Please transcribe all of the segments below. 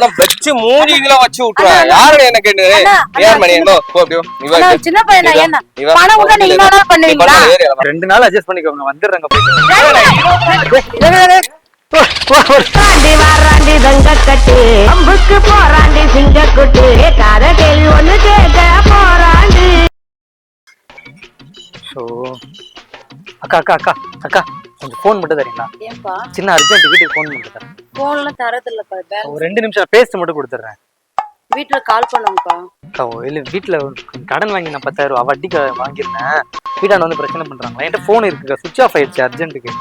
அவன வச்சு மூணு கிலோ வச்சு விட்டுருவான் யாரு என்ன கேட்டு ஏன் மணி இவ சின்ன பையனா என்ன பணம் கூட நீங்க என்ன பண்ணுவீங்களா. ரெண்டு நாள் அட்ஜஸ்ட் பண்ணிக்கோங்க வந்துடுறேங்க போயிட்டு வாராண்டி வாராண்டி தங்க கட்டு அம்புக்கு போராண்டி சிங்க குட்டு காத கேள்வி ஒண்ணு கேட்க போராண்டி ஸோ அக்கா அக்கா அக்கா அக்கா கொஞ்சம் ஃபோன் மட்டும் தரீங்களா சின்ன அர்ஜென்ட் வீட்டுக்கு ஃபோன் மட்டும் தரேன் போன்ல தரதில்லப்பா பேங்க் ஒரு ரெண்டு நிமிஷம் பேஸ்ட் மட்டும் கொடுத்துட்றேன். வீட்டுல கால் பண்ணுங்கப்பா. அக்கா இல்லை வீட்டில் கடன் வாங்கி நான் பத்தாயிரம் ரூபா வட்டிக்கு வாங்கியிருந்தேன். வீட்டாண்ட வந்து பிரச்சனை பண்ணுறாங்க என்கிட்ட ஃபோன் இருக்குக்கா சுவிச் ஆஃப் ஆயிடுச்சு அர்ஜென்ட்டுக்கு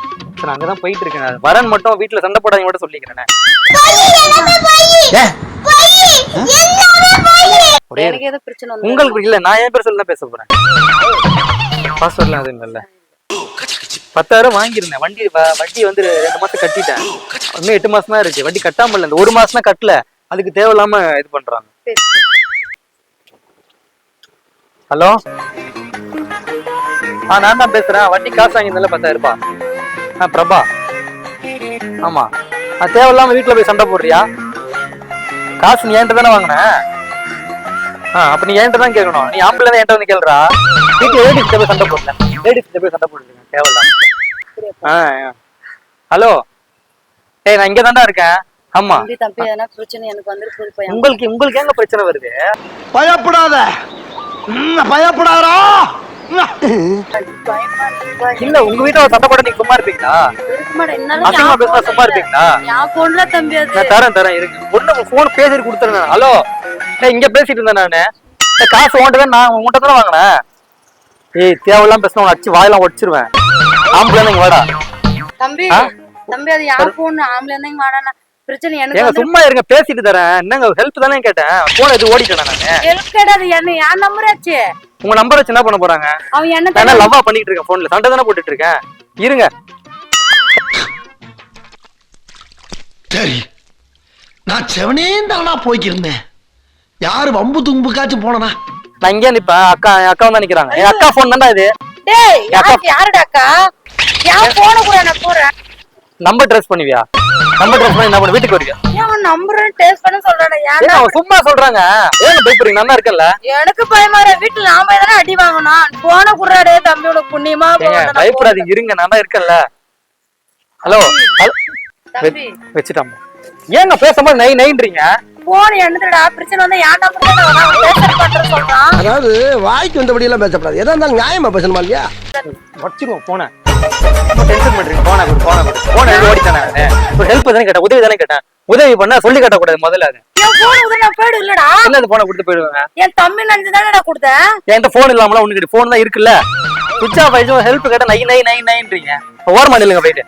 நான் அங்கே தான் போயிட்டு இருக்கேன். வரேன் மட்டும் வீட்டில் சண்டை போடாதீங்க மட்டும் சொல்லிக்கிறேன். உங்களுக்கு இல்ல நான் என் பேர் சொல்லி தான் பேச போறேன். பாஸ்வேர்ட்லாம் எதுவும் இல்லைல்ல. பத்தாயிரம் வாங்கியிருந்தேன். வண்டி வட்டி வந்து ரெண்டு மாசம் கட்டிட்டேன். இன்னும் எட்டு மாசம் தான் இருக்கு. வட்டி கட்டாம இல்ல. இந்த ஒரு மாசம் தான் கட்டல. அதுக்கு தேவையில்லாம இது பண்றாங்க. ஹலோ? ஆ நான் தான் பேசுறேன். வட்டி காசு வாங்கியிருந்தல பத்தாயிரம் ரூபாய். ஆ பிரபா. ஆமா. அது தேவையில்லாம வீட்டுல போய் சண்டை போடுறியா? காசு நீ என்கிட்ட தானே வாங்கினேன் ஆ அப்ப நீ என்கிட்ட தான் கேட்கணும். நீ ஆம்பளை என்கிட்ட வந்து கேளுடா வீட்டுல லேடிஸ் போய் சண்டை போடல லேடிஸ் போய் சண்டை ஆ. ஹலோ ஏய் நான் இங்க தான்டா இருக்கேன். ஆமா. தம்பி தம்பி எதனா பிரச்சனை எனக்கு பையன் உங்களுக்கு உங்களுக்கு எங்க பிரச்சனை வருது? பயப்படாத. ம், பயப்படாதடா. இல்ல உங்க வீட்டுல ஒரு சண்டை போட நீங்க சும்மா இருப்பீங்களா? அசிங்கமா பேசினா சும்மா. இருப்பீங்களா? நான் தரேன் தரேன் இருக்கு பொண்ணு போன் பேசிட்டு கொடுத்துருந்தேன் ஹலோ ஏய் இங்க பேசிட்டு இருந்தேன் நானு. காசு உன்கிட்ட தான் நான் உன்கிட்ட தானே வாங்கினேன். ஏய் தேவையில்லாம பேசினா உன்னை அடிச்சு வாயெல்லாம் உடச்சிருவேன் ஆம்பளை வாடா. தம்பி? தம்பி அது யார் போன் ஆம்பளை இருந்தாங்க வாடானா பிரச்சனை எனக்கு சும்மா இருங்க பேசிட்டு தரேன். என்னங்க ஹெல்ப் தானே கேட்டேன். போன் எது ஓடிட்டேன் நானு? ஹெல்ப் கேடாது என்ன என் நம்பர் ஆச்சு உங்க நம்பர் வச்சு என்ன பண்ண போறாங்க? அவன் என்ன தானே லவ்வா பண்ணிட்டு இருக்கேன் போன்ல சண்டை தானே போட்டுட்டு இருக்கேன். இருங்க. சரி நான் செவனேந்தானா போய்க்கிருந்தேன். யாரு வம்பு தும்புக்காச்சும் போனனா? நான் இங்கே நிப்பேன். அக்கா என் அக்கா தான் நிக்கிறாங்க. என் அக்கா போன் தானே இது. டேய் யாருக்கு யாருடா அக்கா? யார் போன கூட நான் போறேன் நம்பர் ட்ரெஸ் பண்ணுவியா? நம்பர் ட்ரெஸ் பண்ணி என்ன பண்ண வீட்டுக்கு வருவியா ஏன் நம்பர் டேஸ்ட் பண்ண சொல்றானே ஏன்டா அவன் சும்மா சொல்றாங்க. ஏங்க பயப்படுறீங்க? நான் தான் இருக்கேன்ல. எனக்கு பயமா இருக்கு. வீட்டுல நாம எதனா அடி வாங்கணும். போன குடுறாடே தம்பி உனக்கு புண்ணியமா பயப்படாதீங்க. இருங்க நான் தான் இருக்கேன்ல. ஹலோ வச்சுட்டாமா ஏங்க பேசும்போது நை நைன்றீங்க? போன் என்னதுடா பிரச்சனை வந்து தான் சொல்றான். அதாவது வாய்க்கு வந்தபடி எல்லாம் பேசப்படாது. எதா இருந்தாலும் நியாயமா பேசணுமா இல்லையா? வச்சிருவோம் போன. டென்ஷன் பண்றீங்க. போன கொடு போன கொடு போன எழுதி ஓடிட்டானே ஒரு ஹெல்ப் தானே கேட்டேன் உதவி தானே கேட்டேன் உதவி பண்ணா சொல்லி கட்டக்கூடாது முதல்ல அது. போன் இல்லடா. அது போனை கொடுத்து போயிடுவாங்க என் தம்பி நினைச்சு தானடா கொடுத்தேன். என்கிட்ட போன் இல்லாமலாம் ஒண்ணு போன் தான் இருக்குல்ல. சுவிட்ச் ஆஃப் ஆயிடுச்சு ஹெல்ப் கேட்டா நை நை நை நைன்றீங்க. ஓரமா நில்லுங்க போயிட்டு.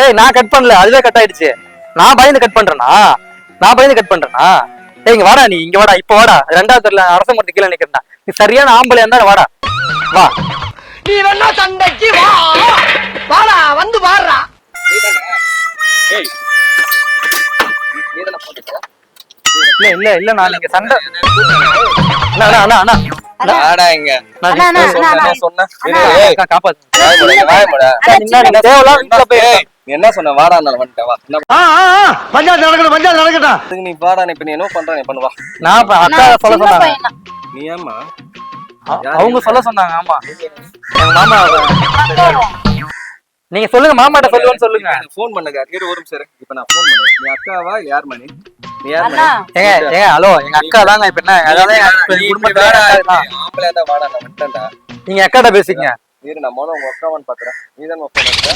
ஏய் நான் கட் பண்ணல. அதுவே கட் ஆயிடுச்சு. நான் பயந்து கட் பண்றேனா? நான் பயந்து கட் பண்றேனா? ஏய் இங்க வாடா நீ இங்க வாடா. இப்ப வாடா. ரெண்டாவது தெரியல அரச மரத்து கீழே நிக்கிறா நீ சரியான ஆம்பளை இருந்தா வாடா. வா. நீ வேணா சண்டைக்கு வா. வாடா வந்து வாடுறா. இல்ல இல்ல இல்ல நான் இங்க சண்டை. அண்ணா அண்ணா அண்ணா வாடா காப்பாத்து. நீங்க தேவையில்லாம வீட்டுல போய் என்ன சொன்ன? வாடா வந்துட்டேன் வா. என்ன ஆ ஆ, ஆ, பஞ்சாயத்து நடக்கட்டும் பஞ்சாயத்து நடக்கட்டும். நீ வாடா நீ இப்ப நீ என்ன பண்ற? நீ பண்ணு வா. நான் இப்ப அக்கா நான் சொல்ல சின்ன சொன்னாங்க. நீ ஏம்மா? அ- அவங்க சொல்ல சொன்னாங்க ஆமா. எங்க மாமா நீங்க சொல்லுங்க மாமாட்ட சொல்லுவேன்னு சொல்லுங்க. ஃபோன் பண்ணுங்க இரு ஒரு நிமிஷம். இப்ப நான் ஃபோன் பண்ணுவேன் நீ அக்காவா யார் மணி? நீ யார் அண்ணா. மணி ஏங்க ஏங்க ஹலோ எங்க அக்கா தாங்க இப்ப என்ன? அதாவது குடும்பத்துல வாடா, வாடா நான் வந்துட்டேன்டா. நீங்க அக்காட்ட பேசிக்கங்க. இரு நான் உங்க அக்காவான்னு பாக்குறேன். நீ தான் எடுத்த?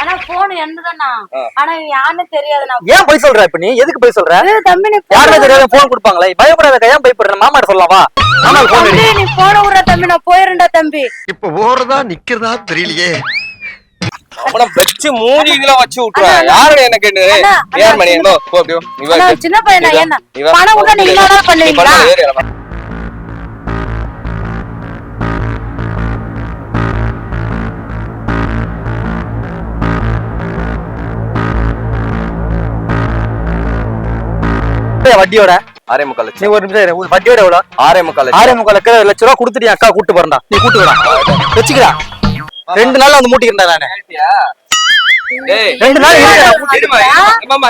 ஆனா போன் என்னதானா ஆ. ஆனா யாருன்னு தெரியாது நான் ஏன் போய் சொல்ற இப்ப நீ? எதுக்கு போய் சொல்ற? தம்பி நீ யாருமே போன தெரியாத போன் கொடுப்பாங்களா. பயப்படாத ஏன் பயப்படுற? மாமாட்ட சொல்லலாம் வா மாமா போன் நீ போன விடுற தம்பி. நான் போயிருந்தா தம்பி. இப்ப ஓடுறதா நிக்கிறதா தெரியலையே. அவன வச்சு மூணு வச்சு விட்டுருவான் யாரு என்ன கேட்டு? மணி? சின்ன- பையனா. இவ- என்ன இவ- பணம் கூட நீங்க பண்ணுவீங்களா இறங்க. வட்டியோட? ஆறே முக்கால் நீ லட்சம் ஒரு நிமிஷம் வட்டியோட எவ்வளவு ஆறே முக்கால் லட்சம். ஆறே முக்கால் லட்ச லட்ச ரூபா கொடுத்துட்டு அக்கா கூட்டு போறா நீ கூட்டு வரா வச்சுக்கிறா ரெண்டு நாள்ல வந்து மூட்டிக்கிறேன் நானு. ரெண்டு நாள்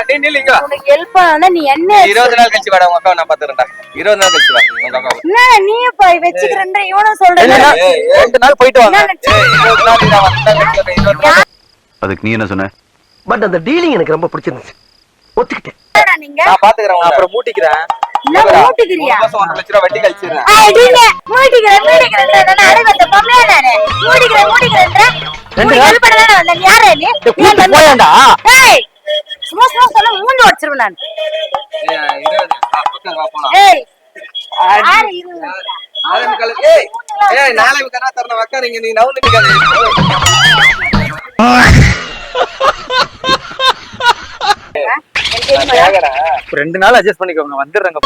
நீ நில்லு இங்க வா. உனக்கு ஹெல்ப் பண்ணா நீ என்ன இருபது நாள் கழிச்சு வாடா உங்க அக்காவை நான் பாத்துறேன்டா இருபது நாள் கழிச்சு வா உங்க என்ன நீயே போய் வச்சுக்கிறேன் இவனும் சொல்றேன் ரெண்டு நாள் நாள் போயிட்டு வாங்க. இருபது நாள் நாள். அதுக்கு நீ என்ன சொன்ன? பட் அந்த டீலிங் எனக்கு ரொம்ப பிடிச்சிருந்துச்சு. ஒத்துக்கிட்டேன். நீங்க? நான் பாத்துக்கிறேன் நான் உங்களை. அப்புறம் மூட்டிக்கிறேன். நீ நீ சும்மா சும்மா சொல்ல மூஞ்சி வச்சிருவேன் நான். ஏய், இருபது ஆ, பக்கம் வா, போலாம். ஏய் யாரு இது நாளை முக்கால் ஏய் ஏய் நாளை முக்கால் நான் தரணும் உக்காருங்க நீ நவுந்து நிக்காத கேக்குறேன் ரெண்டு நாள் அட்ஜஸ்ட் பண்ணிக்கோங்க. வந்துடுறேங்க